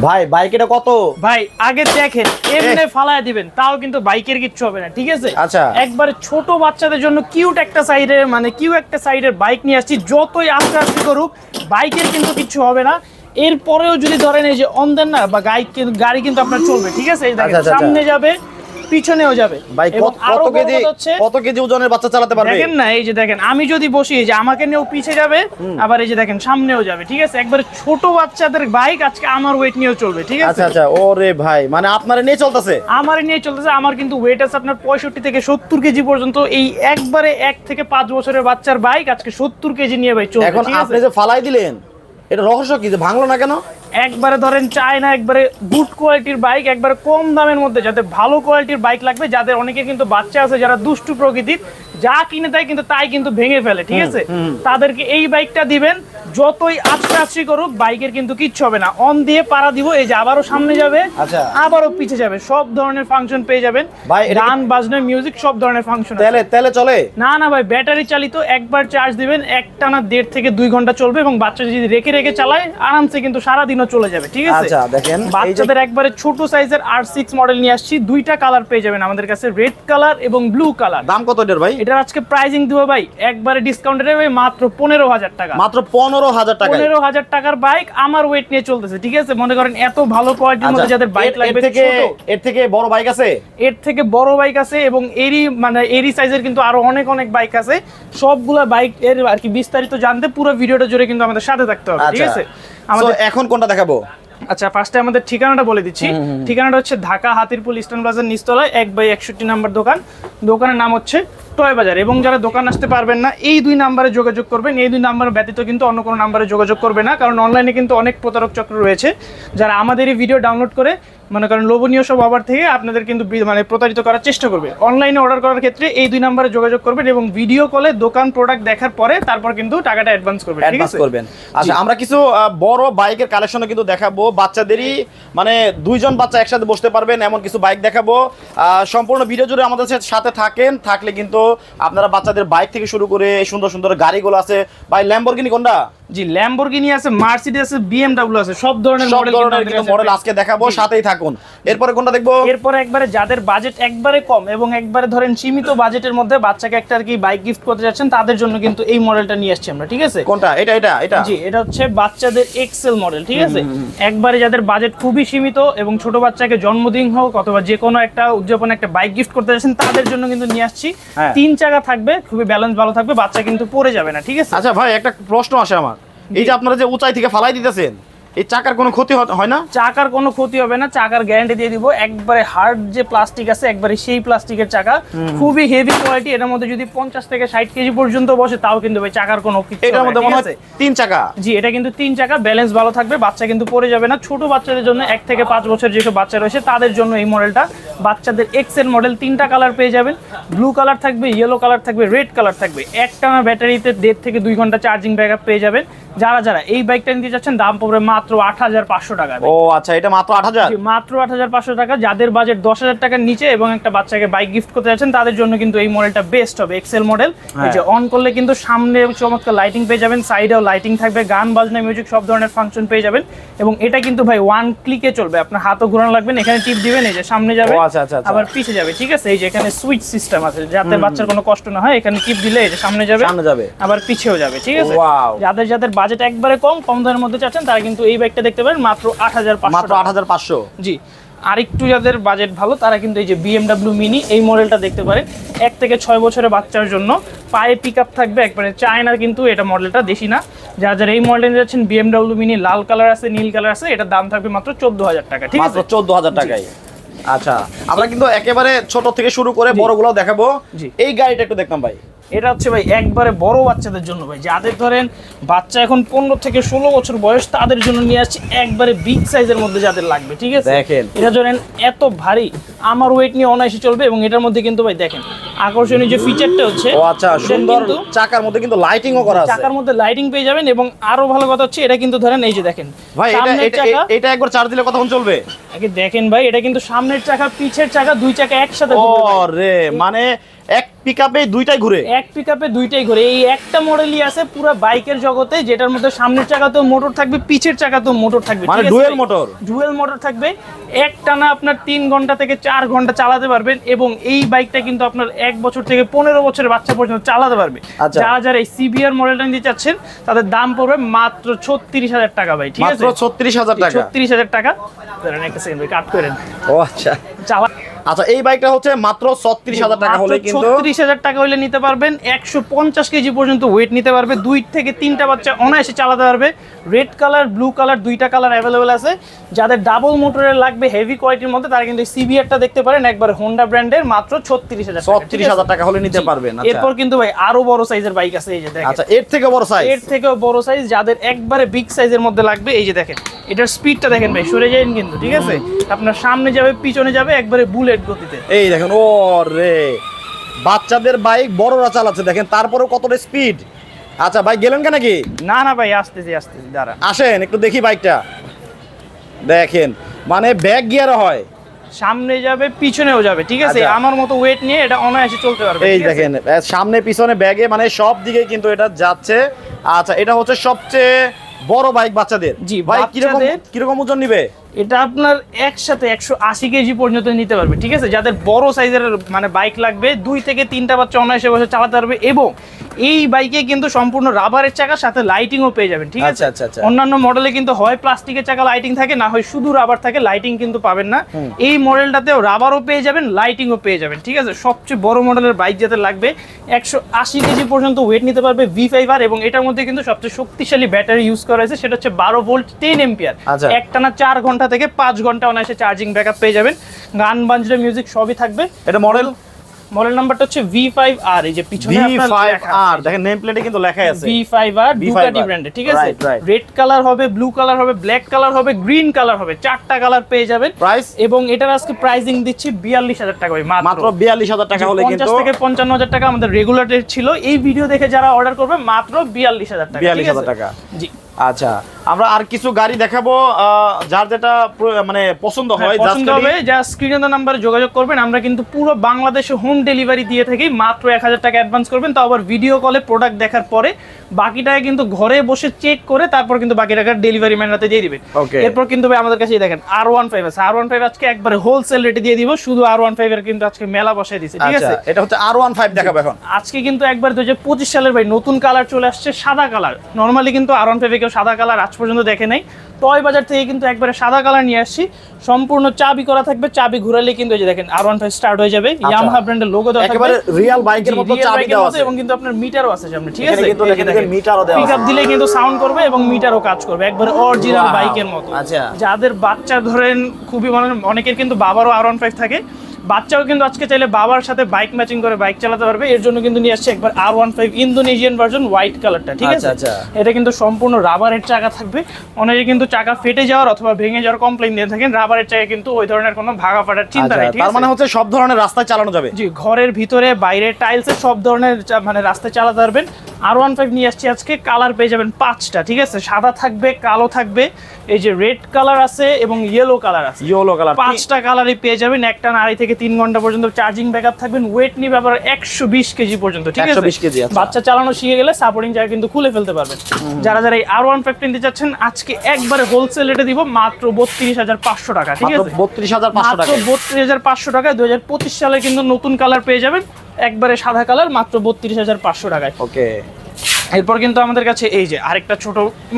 ভাই বাইক এটা কত? ভাই আগে দেখেন এমনি ফালায় দিবেন তাও কিন্তু বাইকের কিচ্ছু হবে না ঠিক আছে? আচ্ছা। একবারে ছোট বাচ্চাদের জন্য কিউট একটা সাইডের মানে কিউ একটা সাইডের বাইক নিয়ে আসছি যতই আস্তে আস্তে করুক বাইকের কিন্তু কিচ্ছু হবে না। এরপরেও যদি ধরেন এই যে অন দেন না বা গাড়ি কিন্তু আপনার চলবে ঠিক আছে? দেখেন আচ্ছা, আচ্ছা, সামনে যাবে পিছনেও যাবে। ভাই কত কেজি কত কেজি ওজনের বাচ্চা চালাতে পারবে? দেখেন না এই যে দেখেন আমি যদি বসি এই যে আমাকে নিয়েও পিছে যাবে আবার এই যে দেখেন সামনেও যাবে ঠিক আছে? একবারে ছোট বাচ্চাদের বাইক আজকে আমার ওয়েট নিয়েও চলবে ঠিক আছে? আচ্ছা আচ্ছা ওরে ভাই মানে আপনারা নিয়ে চলতেছে? আমার নিয়ে চলতেছে আমার কিন্তু ওয়েট আছে আপনার পঁয়ষট্টি থেকে সত্তর কেজি পর্যন্ত। এই একবারে এক থেকে পাঁচ বছরের বাচ্চার বাইক আজকে সত্তর কেজি নিয়ে ভাই চলবে এখন আপনি যে ফালাই দিলেন এটা রহস্য কি? যে ভাঙলো না কেন? একবারে ধরেন চায় না একবারে গুড কোয়ালিটির বাইক একবারে কম দামের মধ্যে যাদের ভালো কোয়ালিটির বাইক লাগবে যাদের অনেকে কিন্তু বাচ্চা আছে যারা দুষ্টু প্রকৃতির যা কিনে দেয় কিন্তু তাই কিন্তু ভেঙে ফেলে ঠিক আছে? তাদেরকে এই বাইকটা দিবেন যতই আস্তে আস্তে করুক বাইকের কিন্তু কিচ্ছু হবে না। অন দিয়ে পাড়া দিব এই যে আবারও সামনে যাবে আচ্ছা। আবারও পিছে যাবে সব ধরনের ফাংশন পেয়ে যাবেন। গান বাজনা মিউজিক সব ধরনের ফাংশন তেলে তেলে চলে? না না ভাই ব্যাটারি চালিত একবার চার্জ দিবেন একটানা দেড় থেকে দুই ঘণ্টা চলবে এবং বাচ্চা যদি রেখে রেখে চালায় আরামসে কিন্তু সারা দিনও চলে যাবে ঠিক আছে? আচ্ছা দেখেন বাচ্চাদের একবারে ছোট সাইজের আর সিক্স মডেল নিয়ে আসছি দুইটা কালার পেয়ে যাবেন আমাদের কাছে রেড কালার এবং ব্লু কালার দাম কত এটার ভাই? এটার আজকে প্রাইজিং দিব ভাই একবারে ডিসকাউন্টে ভাই মাত্র পনেরো হাজার টাকা। মাত্র পনেরো হাজার টাকা পনেরো হাজার টাকার বাইক আমার ওয়েট নিয়ে চলতেছে ঠিক আছে? মনে করেন এত ভালো কোয়ালিটির মধ্যে যাদের বাইক লাগবে আচ্ছা, থেকে এর থেকে বড় বাইক আছে? এর থেকে বড় বাইক আছে এবং এরই মানে এরই সাইজের কিন্তু আরও অনেক অনেক বাইক আছে। সবগুলা বাইক এর আর কি বিস্তারিত জানতে পুরো ভিডিওটা জুড়ে কিন্তু আমাদের সাথে থাকতে হবে ঠিক আচ্ছা। আছে? এখন কোনটা দেখাবো? আচ্ছা ফার্স্টে আমাদের ঠিকানাটা বলে দিচ্ছি। ঠিকানাটা হচ্ছে ঢাকা হাতিরপুল ইস্টার্ন প্লাজার নিচতলায় এক বাই একষট্টি নাম্বার দোকান। দোকানের নাম হচ্ছে টয় বাজার। এবং যারা দোকান আসতে পারবেন না এই দুই নাম্বারে যোগাযোগ করবেন। এই দুই নাম্বার ব্যতীত কিন্তু অন্য কোনো নাম্বারে যোগাযোগ করবে না কারণ অনলাইনে কিন্তু অনেক প্রতারক চক্র রয়েছে। যারা আমাদের এই ভিডিও ডাউনলোড করে মনে করেন লোভনীয় সব অফার থেকে আপনাদের কিন্তু মানে প্রতারিত করার চেষ্টা করবে। অনলাইনে অর্ডার করার ক্ষেত্রে এই দুই নাম্বারে যোগাযোগ করবেন এবং ভিডিও কলে দোকান প্রোডাক্ট দেখার পরে তারপর কিন্তু টাকাটা অ্যাডভান্স করবেন ঠিক অ্যাডভান্স করবেন। আচ্ছা আমরা কিছু বড় বাইকের কালেকশনও কিন্তু দেখাবো। বাচ্চাদেরই মানে দুইজন বাচ্চা একসাথে বসতে পারবেন এমন কিছু বাইক দেখাবো। আহ, সম্পূর্ণ ভিডিও জুড়ে আমাদের সাথে- সাথে থাকেন থাকলে কিন্তু আপনারা বাচ্চাদের বাইক থেকে শুরু করে সুন্দর সুন্দর গাড়িগুলো আছে। ভাই ল্যাম্বরগিনি কোনটা? জি ল্যাম্বরগিনি আছে মার্সিডিজ আছে বিএমডব্লিউ আছে সব ধরনের মডেল ধরনের কিন্তু মডেল আজকে দেখাবো সাথেই থাকুন। এরপরে কোনটা দেখব? এরপরে একবারে যাদের বাজেট একবারে কম এবং একবারে ধরেন সীমিত বাজেটের মধ্যে বাচ্চাকে একটা আর কি বাইক গিফট করতে যাচ্ছেন তাদের জন্য কিন্তু এই মডেলটা নিয়ে আসছি আমরা ঠিক আছে? কোনটা? এটা এটা এটা। জি এটা হচ্ছে বাচ্চাদের এক্সেল মডেল ঠিক আছে? একবারে যাদের বাজেট খুবই সীমিত এবং ছোট বাচ্চাকে জন্মদিন হোক অথবা যে কোনো একটা উদযাপনে একটা বাইক গিফট করতে যাচ্ছেন তাদের জন্য কিন্তু নিয়ে আসছি। হ্যাঁ। তিন চাকা থাকবে খুবই ব্যালেন্স ভালো থাকবে বাচ্চা কিন্তু পড়ে যাবে না ঠিক আছে? আচ্ছা ভাই একটা প্রশ্ন আসে আমার। এই যে আপনারা যে উঁচাই থেকে ফালাই দিতেছেন এই চাকার কোনো ক্ষতি হয় না? চাকার কোনো ক্ষতি হবে না চাকার গ্যারান্টি দিয়ে দিব। একবারে হার্ড যে প্লাস্টিক আছে একবারে সেই প্লাস্টিকের চাকা। খুবই হেভি কোয়ালিটি এটার মধ্যে যদি পঞ্চাশ থেকে ষাট কেজি পর্যন্ত বসে তাও কিন্তু ভাই চাকার কোনো কিছু এটার মধ্যে মনে আছে? তিন চাকা। জি এটা কিন্তু তিন চাকা ব্যালেন্স ভালো থাকবে বাচ্চা কিন্তু পড়ে যাবে না। ছোট বাচ্চাদের জন্য এক থেকে পাঁচ বছর যেসব বাচ্চা রয়েছে তাদের জন্য এই মডেলটা বাচ্চাদের এক্সের মডেল তিনটা কালার পেয়ে যাবেন। ব্লু কালার থাকবে ইয়েলো কালার থাকবে রেড কালার থাকবে। একটানা ব্যাটারিতে দেড় থেকে দুই ঘণ্টা চার্জিং ব্যাকআপ পেয়ে যাবেন। যারা যারা এই বাইকটা নিতে চাচ্ছেন দাম পড়বে মাত্র আট হাজার পাঁচশো টাকা ও আচ্ছা এটা মাত্র আট হাজার? মাত্র আট হাজার পাঁচশো টাকা। যাদের বাজেট দশ হাজার টাকার নিচে এবং একটা বাচ্চাকে বাইক গিফট করতে যাচ্ছেন তাদের জন্য কিন্তু এই মডেলটা বেস্ট হবে এক্সেল মডেল এই যে অন করলে কিন্তু সামনে চমৎকার লাইটিং পেয়ে যাবেন সাইডেও লাইটিং থাকবে গান বাজনা মিউজিক সব ধরনের ফাংশন পেয়ে যাবেন। এবং এটা কিন্তু ভাই ওয়ান ক্লিকে চলবে আপনার হাতও ঘোরানো লাগবেন এখানে টিপ দিবেন এই যে সামনে যাবে আচ্ছা, আচ্ছা, আচ্ছা। আবার পিছে যাবে ঠিক আছে? এই যে এখানে সুইচ সিস্টেম আছে যাতে বাচ্চার কোনো কষ্ট না হয় এখানে টিপ দিলে এই যে সামনে যাবে সামনে যাবে। আবার পিছেও যাবে ঠিক আছে? যাদের যাদের বাজেট একবারে কম কম দামের মধ্যে চাচ্ছেন তারা কিন্তু এই বাইকটা দেখতে পারেন মাত্র আট হাজার মাত্র আট হাজার পাঁচশো। জি। আরেকটু যাদের বাজেট ভালো তারা কিন্তু এই যে বিএমডাব্লিউ মিনি এই মডেলটা দেখতে পারে এক থেকে ছয় বছরের বাচ্চার জন্য পায়ে পিক আপ থাকবে একবারে চায়না কিন্তু এটা মডেলটা দেশি না। যারা যারা এই মডেল যাচ্ছেন বিএমডাব্লিউ মিনি লাল কালার আছে নীল কালার আছে এটার দাম থাকবে মাত্র চোদ্দ হাজার টাকা ঠিক আছে? চোদ্দ হাজার টাকায়। আচ্ছা আমরা কিন্তু একেবারে ছোট থেকে শুরু করে বড়গুলো দেখাবো। এই গাড়িটা একটু দেখতাম ভাই। এটা হচ্ছে ভাই একবারে বড় বাচ্চাদের জন্য ভাই যাদের ধরেন বাচ্চা এখন পনেরো থেকে ষোলো বছর বয়স তাদের জন্য নিয়ে আসছি একবারে বিগ সাইজের মধ্যে যাদের লাগবে ঠিক আছে দেখেন। এটা ধরেন এত ভারী আমার ওয়েট নিয়ে অনায়াসে চলবে এবং এটার মধ্যে কিন্তু ভাই দেখেন আকর্ষণীয় যে ফিচারটা হচ্ছে ও আচ্ছা সুন্দর চাকার মধ্যে কিন্তু লাইটিংও করা আছে চাকার মধ্যে লাইটিং পেয়ে যাবেন এবং আরও ভালো কথা হচ্ছে এটা কিন্তু ধরেন এই যে দেখেন ভাই এটা এটা একবার চার্জ দিলে কতক্ষণ চলবে আগে দেখেন ভাই এটা কিন্তু সামনের চাকা পিছের চাকা দুই চাকা একসাথে ঘুরবে। রে মানে এক পিকআপে দুইটাই ঘুরে। এক পিকআপে দুইটাই ঘুরে। এই একটা মডেলই আছে পুরো বাইকের জগতে যেটার মধ্যে সামনের চাকাতেও মোটর থাকবে পিছের চাকাতেও মোটর থাকবে। মানে ডুয়েল মোটর ডুয়েল মোটর থাকবে। এক টানা আপনার তিন ঘণ্টা থেকে চার ঘণ্টা চালাতে পারবেন এবং এই বাইকটা কিন্তু আপনার এক বছর থেকে পনেরো বছরের বাচ্চা পর্যন্ত চালাতে পারবে। আচ্ছা। যারা যারা এই সিবিআর মডেলটা নিতে চাচ্ছেন তাদের দাম পড়বে মাত্র ছত্রিশ হাজার টাকা ভাই ঠিক আছে? মাত্র ছত্রিশ হাজার টাকা। ছত্রিশ হাজার টাকা। একটা সেকেন্ড কাট করেন। ও আচ্ছা। চালা আচ্ছা এই বাইকটা হচ্ছে মাত্র ছত্রিশ হাজার টাকা হলে কিন্তু ছত্রিশ হাজার টাকা হলে নিতে পারবেন। একশো পঞ্চাশ কেজি পর্যন্ত ওয়েট নিতে পারবে। দুই থেকে তিনটা বাচ্চা অনায়াসে চালাতে পারবে। রেড কালার ব্লু কালার দুইটা কালার অ্যাভেলেবেল আছে। যাদের ডাবল মোটরের লাগবে হেভি কোয়ালিটির মধ্যে তারা কিন্তু সিবিআরটা দেখতে পারেন। একবার হোন্ডা ব্র্যান্ডের মাত্র ছত্রিশ হাজার ছত্রিশ হাজার টাকা হলে নিতে পারবেন আচ্ছা। এরপর কিন্তু ভাই আরও বড় সাইজের বাইক আছে এই যে দেখেন। আচ্ছা এর থেকে বড় সাইজ এর থেকেও বড় সাইজ যাদের একবারে বিগ সাইজের মধ্যে লাগবে এই যে দেখেন। এটার স্পিডটা দেখেন ভাই সরে যাবেন কিন্তু ঠিক আছে? আপনার সামনে যাবে পিছনে যাবে একবারে বুলেট গতিতে। এই দেখেন ও রে। বাচ্চাদের বাইক বড়রা চালাচ্ছে দেখেন তারপরেও কতটা স্পিড আচ্ছা ভাই গেলেন কেন নাকি? না না ভাই আসতেছি আসতেছি দাঁড়া আসেন একটু দেখি বাইকটা দেখেন মানে ব্যাগ গিয়ার হয়। সামনে যাবে পিছনেও যাবে ঠিক আছে? আচ্ছা। আমার মতো ওয়েট নিয়ে এটা অনায়াসে চলতে পারবে এই দেখেন সামনে পিছনে ব্যাগে মানে সব দিকে কিন্তু এটা যাচ্ছে। আচ্ছা এটা হচ্ছে সবচেয়ে বড় বাইক বাচ্চাদের। জি, বাইক কীরকম কীরকম ওজন নিবে? এটা আপনার একসাথে একশো আশি কেজি পর্যন্ত নিতে পারবে ঠিক আছে? যাদের বড় সাইজের মানে বাইক লাগবে দুই থেকে তিনটা বাচ্চা অনায়াসে বসে চালাতে পারবে এবং এই বাইকে কিন্তু সম্পূর্ণ রাবারের চাকার সাথে লাইটিংও পেয়ে যাবেন ঠিক আছে? আচ্ছা, আচ্ছা, আচ্ছা। অন্যান্য মডেলে কিন্তু হয় প্লাস্টিকের চাকা লাইটিং থাকে না হয় শুধু রাবার থাকে লাইটিং কিন্তু পাবেন না। এই মডেলটাতেও রাবারও পেয়ে যাবেন লাইটিংও পেয়ে যাবেন ঠিক আছে? সবচেয়ে বড় মডেলের বাইক যাতে লাগবে একশো আশি কেজি পর্যন্ত ওয়েট নিতে পারবে ভি ফাইভ আর এবং এটার মধ্যে কিন্তু সবচেয়ে শক্তিশালী ব্যাটারি ইউজ করা হয়েছে সেটা হচ্ছে বারো ভোল্ট টেন এম্পিয়ার। একটানা চার ঘণ্টা থেকে পাঁচ ঘণ্টা অনায়াসে চার্জিং ব্যাকআপ পেয়ে যাবেন। গান বাজলে মিউজিক সবই থাকবে। এটা মডেল মডেল নাম্বারটা হচ্ছে ভি ফাইভ আর এই যে পিছনে আপনার ফাইভ আর দেখেন নেম প্লেটে কিন্তু লেখাই আছে। ভি ফাইভ আর V5R ডুকাটি ব্র্যান্ডের ঠিক আছে. রেড কালার হবে ব্লু কালার হবে ব্ল্যাক কালার হবে গ্রিন কালার হবে চারটা কালার পেয়ে যাবেন। প্রাইস এবং এটার আজকে প্রাইসিং দিচ্ছি বিয়াল্লিশ হাজার টাকা ওই মাত্র। মাত্র বিয়াল্লিশ হাজার টাকা হলে কিন্তু থেকে পঞ্চান্ন হাজার টাকা আমাদের রেগুলার রেট ছিল। এই ভিডিও দেখে যারা অর্ডার করবে মাত্র বিয়াল্লিশ হাজার টাকা বিয়াল্লিশ ঠিক হাজার আছে? টাকা। জি। আচ্ছা আমরা আর কিছু গাড়ি দেখাবো যার যেটা মানে পছন্দ হয় হ্যাঁ, পছন্দ হবে যা স্ক্রিনে নাম্বারে যোগাযোগ করবেন আমরা কিন্তু পুরো বাংলাদেশে হোম ডেলিভারি দিয়ে থাকি মাত্র এক হাজার টাকা অ্যাডভান্স করবেন তাও আবার ভিডিও কলে প্রোডাক্ট দেখার পরে বাকি টাকা কিন্তু ঘরে বসে চেক করে তারপর কিন্তু বাকি টাকা ডেলিভারি ম্যান হাতে দিয়ে দিবেন এরপর কিন্তু ভাই আমাদের কাছে দেখেন আর ওয়ান ফাইভ আছে। আর ওয়ান ফাইভ আজকে একবারে হোলসেল রেটে দিয়ে দিব শুধু আর ওয়ান ফাইভ এর কিন্তু আজকে মেলা বসাই দিছে ঠিক আচ্ছা আছে? এটা হচ্ছে আর ওয়ান ফাইভ দেখাবো এখন। আজকে কিন্তু একবার দু হাজার পঁচিশ সালের ভাই নতুন কালার চলে আসছে সাদা কালার নর্মালি কিন্তু আর ওয়ান ফাইভে কেউ সাদা কালার আজ পর্যন্ত দেখে নাই। টয় বাজার থেকে কিন্তু একবারে সাদা কালার নিয়ে আসছি। সম্পূর্ণ চাবি করা থাকবে চাবি ঘুরালে কিন্তু এই যে দেখেন আর ওয়ান ফাইভ স্টার্ট হয়ে যাবে। ইয়ামাহা ব্র্যান্ডের লোগো দেওয়া থাকবে। রিয়েল বাইকের মতো চাবি দেওয়া আছে। এবং কিন্তু আপনার মিটারও আছে সামনে ঠিক আছে? কিন্তু মিটারও দেওয়া দিলে কিন্তু সাউন্ড করবে এবং মিটারও কাজ করবে। একবারে অরিজিনাল. বাইকের মতো। আচ্ছা। যাদের বাচ্চা ধরেন খুবই মানে অনেকের কিন্তু বাবারও আর ওয়ান ফাইভ থাকে। বাচ্চাও কিন্তু আজকে চাইলে বাবার সাথে বাইক ম্যাচিং করে বাইক চালাতে পারবে। এর জন্য কিন্তু নিয়ে আসছে একবার R one five Indonesian version white কালারটা ঠিক আচ্ছা, আছে? আচ্ছা। এটা কিন্তু সম্পূর্ণ রাবারের চাকা থাকবে। অনেকে কিন্তু চাকা ফেটে যাওয়ার অথবা ভেঙে যাওয়ার কমপ্লেন দিয়ে থাকেন। রাবারের চাকা কিন্তু ওই ধরনের কোনো ভাগা ফাটার চিন্তা আচ্ছা, নেই ঠিক তার মানে হচ্ছে সব ধরনের রাস্তায় চালানো যাবে? জি ঘরের ভিতরে বাইরে টাইলসের সব ধরনের মানে রাস্তায় চালাতে পারবেন। আর ওয়ান ফাইভ নিয়ে আসছি আজকে কালার পেয়ে যাবেন পাঁচটা ঠিক আছে? সাদা থাকবে কালো থাকবে এই যে রেড কালার আছে এবং ইয়েলো কালার আছে। ইয়েলো কালার পাঁচটা কালারই পেয়ে যাবেন একটা আড়াই থেকে তিন ঘণ্টা পর্যন্ত চার্জিং ব্যাকআপ থাকবেন ওয়েট নিয়ে ব্যাপার একশো বিশ কেজি পর্যন্ত ঠিক আছে? 120 কেজি, আচ্ছা। বাচ্চা চালানো শিখে গেলে সাপোর্টিং জায়গা কিন্তু খুলে ফেলতে পারবেন। যারা যারা এই আর ওয়ান ফাইভ নিতে চাচ্ছেন আজকে একবারে হোলসেল রেটে দিব মাত্র বত্রিশ হাজার পাঁচশো টাকা ঠিক আছে? বত্রিশ হাজার পাঁচশো টাকা বত্রিশ হাজার পাঁচশো টাকায় দু হাজার পঁচিশ সালে কিন্তু নতুন কালার পেয়ে যাবেন। একবারে সাদা কালার মাত্র বত্রিশ হাজার পাঁচশো টাকায়। ওকে। এরপর কিন্তু আমাদের কাছে এই যে আরেকটা ছোট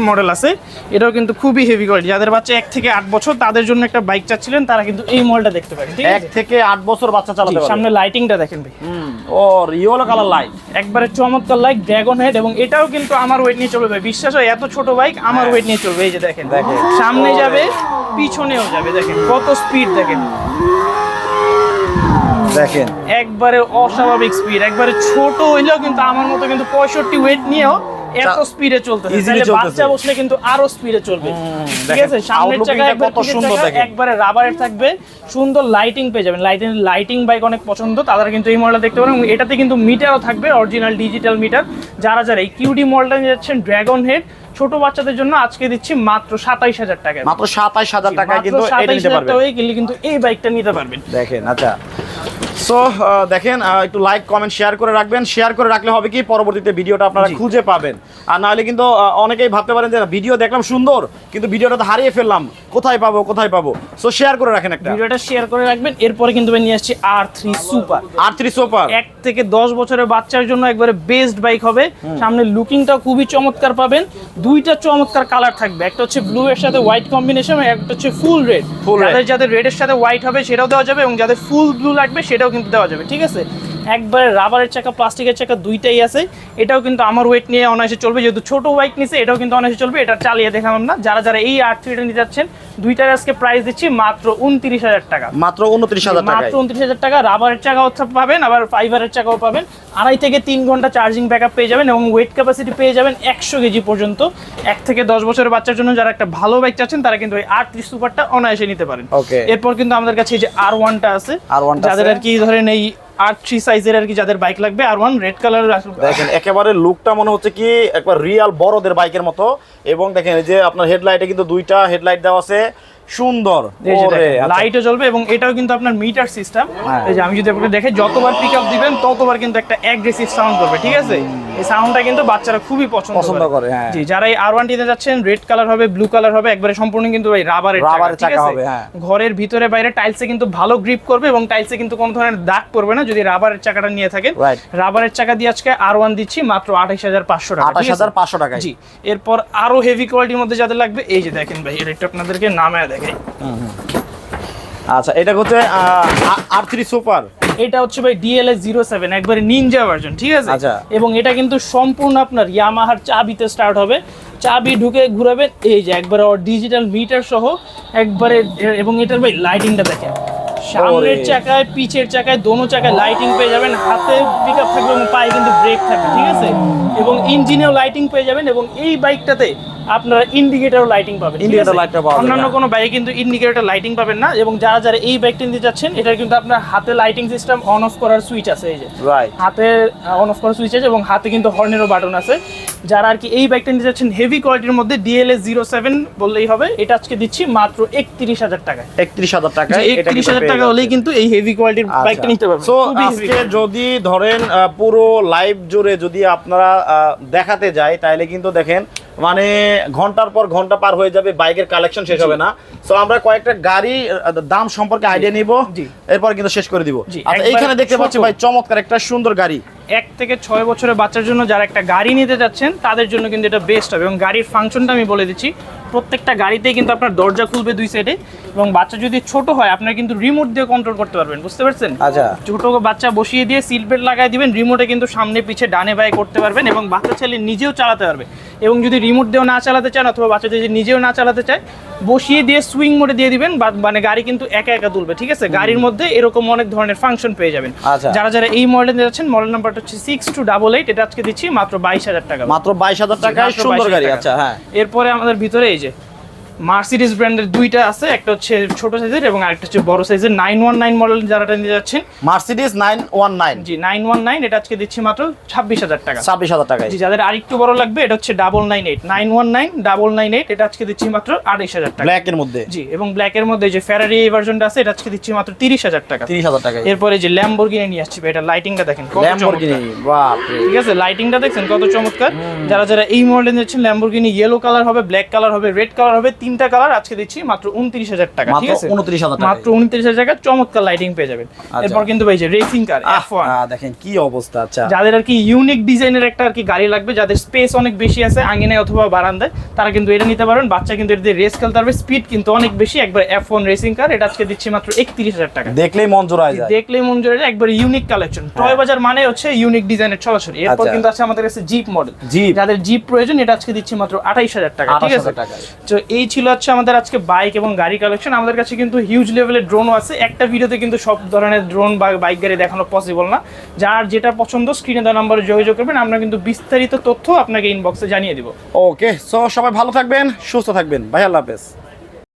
মডেল আছে এটাও কিন্তু খুবই হেভি কোয়ালিটি যাদের বাচ্চা এক থেকে আট বছর তাদের জন্য একটা বাইক চাচ্ছিলেন তারা কিন্তু এই মডেলটা দেখতে পারেন এক থেকে আট বছর বাচ্চা চালাতে পারবে। সামনে লাইটিংটা দেখেন ভাই। ও ইয়েলো কালার লাইট একবারে চমৎকার লাইট ড্রাগন হেড এবং এটাও কিন্তু আমার ওয়েট নিয়ে চলবে বিশ্বাস হয় এত ছোট বাইক আমার ওয়েট নিয়ে চলবে এই যে দেখেন। দেখেন। সামনে যাবে পিছনেও যাবে দেখেন কত স্পিড দেখেন। দেখেন। একবারে অস্বাভাবিক স্পিড একবারে ছোট হইলেও কিন্তু আমার মতো কিন্তু পঁয়ষট্টি ওয়েট নিয়েও এত স্পিডে চলতে তাহলে বাচ্চা বসলে কিন্তু আরও স্পিডে চলবে। ঠিক আছে? সামনের outlooking চাকা টা একবার কত সুন্দর দেখেন। একবারে রাবারের থাকবে। সুন্দর লাইটিং পেয়ে যাবেন। লাইটিং লাইটিং বাইক অনেক পছন্দ। তারা কিন্তু এই মডেলটা দেখতে পারেন। এটাতে কিন্তু মিটারও থাকবে অরিজিনাল ডিজিটাল মিটার যারা যারা এই কিউডি মডেলটা যাচ্ছেন ড্রাগন হেড ছোট বাচ্চাদের জন্য আজকে দিচ্ছি মাত্র সাতাইশ হাজার টাকা। মাত্র সাতাইশ হাজার টাকা কিন্তু কিন্তু এই বাইকটা নিতে পারবেন। দেখেন আচ্ছা। সো দেখেন একটু লাইক কমেন্ট শেয়ার করে রাখবেন। শেয়ার করে রাখলে হবে কি পরবর্তীতে ভিডিওটা আপনারা খুঁজে পাবেন। আর নাহলে কিন্তু অনেকেই ভাবতে পারেন যে ভিডিও দেখলাম সুন্দর কিন্তু ভিডিওটা তো হারিয়ে ফেললাম। কোথায় পাবো কোথায় পাবো? সো শেয়ার করে রাখেন একটা। ভিডিওটা শেয়ার করে রাখবেন। এরপরে কিন্তু আমি নিয়ে আসছি R three super R three super এক থেকে দশ বছরের বাচ্চার জন্য একবারে বেস্ট বাইক হবে। সামনে লুকিংটা খুবই চমৎকার পাবেন। দুইটা চমৎকার কালার থাকবে। একটা হচ্ছে ব্লু এর সাথে হোয়াইট কম্বিনেশন একটা হচ্ছে ফুল রেড। যাদের যাদের রেড এর সাথে হোয়াইট হবে সেটাও দেওয়া যাবে এবং যাদের ফুল ব্লু লাগবে সেটাও কিন্তু দেওয়া যাবে ঠিক আছে? একবারে রাবারের চাকা প্লাস্টিকের চাকা দুইটাই আছে। এটাও কিন্তু আমার ওয়েট নিয়ে অনায়াসে চলবে। যেহেতু ছোট বাইক নিছে এটাও কিন্তু অনায়াসে চলবে। এটা চালিয়ে দেখালাম না। যারা যারা এই আট থ্রিটা নিতে যাচ্ছেন দুইটার আজকে প্রাইস দিচ্ছি মাত্র উনত্রিশ হাজার টাকা। মাত্র উনত্রিশ হাজার মাত্র উনত্রিশ হাজার টাকা। রাবারের চাকাও পাবেন আবার ফাইবারের চাকাও পাবেন। আড়াই থেকে তিন ঘণ্টা চার্জিং ব্যাকআপ পেয়ে যাবেন এবং ওয়েট ক্যাপাসিটি পেয়ে যাবেন একশো কেজি পর্যন্ত। এক থেকে দশ বছরের বাচ্চার জন্য যারা একটা ভালো বাইক চাচ্ছেন তারা কিন্তু ওই আটত্রিশ সুপারটা অনায়াসে নিতে পারেন. এরপর কিন্তু আমাদের কাছে এই যে আর ওয়ানটা আছে। R1 টা যাদের আর কি ধরেন এই আর থ্রি সাইজের আর কি যাদের বাইক লাগবে আর ওয়ান রেড কালার দেখেন, একেবারে লুকটা মনে হচ্ছে কি একবার রিয়াল বড়দের বাইকের মতো। এবং দেখেন, এই যে আপনার হেডলাইটে কিন্তু দুইটা হেডলাইট দেওয়া আছে। সুন্দর। আচ্ছা। লাইটও জ্বলবে এবং এটাও কিন্তু আপনার মিটার সিস্টেম হ্যাঁ। এই যে আমি যদি আপনাকে দেখে যতবার পিক আপ দিবেন ততবার কিন্তু একটা অ্যাগ্রেসিভ সাউন্ড করবে ঠিক আছে? এই সাউন্ডটা কিন্তু বাচ্চারা খুবই পছন্দ পছন্দ করে, হ্যাঁ। জি যারা এই আর ওয়ান টিতে যাচ্ছেন রেড কালার হবে ব্লু কালার হবে একবারে সম্পূর্ণ কিন্তু এই রাবারের রাবারের চাকা ঠিক আছে? হবে, হ্যাঁ। ঘরের ভিতরে বাইরে টাইলসে কিন্তু ভালো গ্রিপ করবে এবং টাইলসে কিন্তু কোনো ধরনের দাগ পড়বে না যদি রাবারের চাকাটা নিয়ে থাকেন। রাবারের চাকা দিয়ে আজকে আর ওয়ান দিচ্ছি মাত্র আঠাইশ হাজার পাঁচশো টাকা আঠাশ হাজার পাঁচশো টাকা জি এরপর আরও হেভি কোয়ালিটির মধ্যে যাদের লাগবে এই যে দেখেন ভাই এটা একটু আপনাদেরকে নামায় দেখাই আচ্ছা এটা হচ্ছে আর থ্রি সুপার এটা হচ্ছে ভাই ডিএলএস জিরো সেভেন একবারে নিনজা ভার্জন ঠিক আছে? আচ্ছা। এবং এটা কিন্তু সম্পূর্ণ আপনার ইয়ামাহার চাবিতে স্টার্ট হবে। চাবি ঢুকে ঘুরাবেন এই যে একবারে ডিজিটাল মিটার সহ একবারে এবং এটার ভাই লাইটিংটা দেখেন। সামনের চাকায় পিছের চাকায় দোনো চাকায় লাইটিং পেয়ে যাবেন। হাতে পিক আপ থাকবে এবং পায়ে কিন্তু ব্রেক থাকবে ঠিক আছে? এবং ইঞ্জিনেও লাইটিং পেয়ে যাবেন এবং এই বাইকটাতে আপনারা ইন্ডিকেটর লাইটিং পাবেন ঠিক Indicator আছে? light টা অন্যান্য হ্যাঁ। কোনো বাইকে কিন্তু ইন্ডিকেটর লাইটিং পাবেন না এবং যারা যারা এই বাইকটা নিতে যাচ্ছেন এটা কিন্তু আপনার হাতে লাইটিং সিস্টেম অন অফ করার সুইচ আছে এই যে। রাইট হাতে অন অফ করার সুইচ আছে এবং হাতে কিন্তু হর্নেরও বাটন আছে। যারা আর কি এই বাইকটা নিতে যাচ্ছেন হেভি কোয়ালিটির মধ্যে ডিএলএস জিরো সেভেন বললেই হবে এটা আজকে দিচ্ছি মাত্র একত্রিশ হাজার টাকায়। একত্রিশ হাজার এটা একত্রিশ হাজার টাকা হলেই কিন্তু এই হেভি কোয়ালিটির বাইকটা নিতে পারবেন। সো আজকে যদি ধরেন পুরো লাইভ জুড়ে যদি আপনারা দেখাতে যায় তাহলে কিন্তু দেখেন মানে ঘণ্টার পর ঘণ্টা পার হয়ে যাবে বাইকের কালেকশন শেষ হবে না। সো আমরা কয়েকটা গাড়ি দাম সম্পর্কে আইডিয়া নিব এরপর কিন্তু শেষ করে দিব। আচ্ছা এইখানে দেখতে পাচ্ছি ভাই চমৎকার একটা সুন্দর গাড়ি। এক থেকে ছয় বছরের বাচ্চার জন্য যারা একটা গাড়ি নিতে যাচ্ছেন তাদের জন্য কিন্তু এটা বেস্ট হবে। এবং গাড়ির ফাংশনটা আমি বলে দিচ্ছি প্রত্যেকটা গাড়িতেই কিন্তু আপনার দরজা খুলবে দুই সাইডে এবং বাচ্চা যদি ছোট হয় আপনার কিন্তু রিমোট দিয়ে কন্ট্রোল করতে পারবেন বুঝতে পারছেন? আচ্ছা। ছোট বাচ্চা বসিয়ে দিয়ে সিট বেল্ট লাগাই দিবেন রিমোটে কিন্তু সামনে পিছে ডানে বায়ে করতে পারবেন এবং বাচ্চা ছেলে নিজেও চালাতে পারবে। এবং যদি রিমোট দিয়েও না চালাতে চান অথবা বাচ্চা যদি নিজেও না চালাতে চায় বসিয়ে দিয়ে সুইং মোডে দিয়ে দিবেন মানে গাড়ি কিন্তু একা একা তুলবে ঠিক আছে? গাড়ির মধ্যে এরকম অনেক ধরনের ফাংশন পেয়ে যাবেন। আচ্ছা। যারা যারা এই মডেল যাচ্ছেন মডেল নাম্বারটা হচ্ছে সিক্স টু ডাবল এইট এটা আজকে দিচ্ছি মাত্র বাইশ হাজার টাকা। মাত্র বাইশ হাজার টাকা সুন্দর গাড়ি। আচ্ছা হ্যাঁ। এরপরে আমাদের ভিতরে এই যে মার্সিডিজ ব্র্যান্ডের দুইটা আছে একটা হচ্ছে ছোট সাইজের এবং আরেকটা হচ্ছে বড় সাইজের নাইন ওয়ান নাইন মডেল যারাটা নিয়ে যাচ্ছেন। Mercedes nine one nine G nine one nine এটা আজকে দিচ্ছি মাত্র ছাব্বিশ হাজার টাকা। ছাব্বিশ হাজার টাকায়। জি যাদের আরেকটু বড় লাগবে এটা হচ্ছে double nine eight nine one nine double nine eight এটা আজকে দিচ্ছি মাত্র আড়াইশ হাজার টাকা। ব্ল্যাক এর মধ্যে। জি এবং ব্ল্যাকের মধ্যে যে ফেরারি এই ভার্জনটা আছে এটা আজকে দিচ্ছি মাত্র তিরিশ হাজার টাকা। তিরিশ হাজার টাকায়। এরপরে যে ল্যাম্বরগিনি নিয়ে আসছি এটা লাইটিংটা দেখেন ল্যাম্বরগিনি বাপ। ঠিক আছে লাইটিংটা দেখছেন কত চমৎকার। যারা যারা এই মডেল নিচ্ছেন ল্যাম্বরগিনি ইয়েলো কালার হবে ব্ল্যাক কালার হবে রেড কালার হবে তিনটা কালার আজকে দিচ্ছি মাত্র উনত্রিশ হাজার টাকা ঠিক আছে? উনত্রিশ হাজার মাত্র উনত্রিশ হাজার টাকা চমৎকার লাইটিং পেয়ে যাবেন। এরপর কিন্তু ভাই যে রেসিং কার দেখেন কি অবস্থা আচ্ছা। যাদের আর কি ইউনিক ডিজাইনের একটা আর কি গাড়ি লাগবে যাদের স্পেস অনেক বেশি আছে আঙিনায় অথবা বারান্দায় তারা কিন্তু এটা নিতে পারবেন বাচ্চা কিন্তু এটা দিয়ে রেস খেলতে পারবে স্পিড কিন্তু অনেক বেশি। একবার এফ ওয়ান রেসিং কার এটা আজকে দিচ্ছি মাত্র একত্রিশ হাজার টাকা। দেখলেই জোড়ায় যায়। দেখলেই জুড়ে যায় একবার ইউনিক কালেকশন টয় বাজার মানে হচ্ছে ইউনিক ডিজাইনের ছড়াছড়ি এরপর আচ্ছা। কিন্তু আছে আমাদের কাছে জিপ মডেল। যাদের জিপ প্রয়োজন এটা আজকে দিচ্ছি মাত্র আঠাইশ হাজার টাকা ঠিক আছে? 28,000 তো এই ছিল হচ্ছে আমাদের আজকে বাইক এবং গাড়ি কালেকশন আমাদের কাছে কিন্তু হিউজ লেভেলের ড্রোনও আছে। একটা ভিডিওতে কিন্তু সব ধরনের ড্রোন বা বাইক গাড়ি দেখানো পসিবল না। যার যেটা পছন্দ স্ক্রিনে দেওয়া নাম্বারে যোগাযোগ করবেন। আমরা কিন্তু বিস্তারিত তথ্য আপনাকে ইনবক্সে জানিয়ে দিব। ওকে সো সবাই ভালো থাকবেন, সুস্থ থাকবেন। ভাই, আল্লাহ হাফেজ।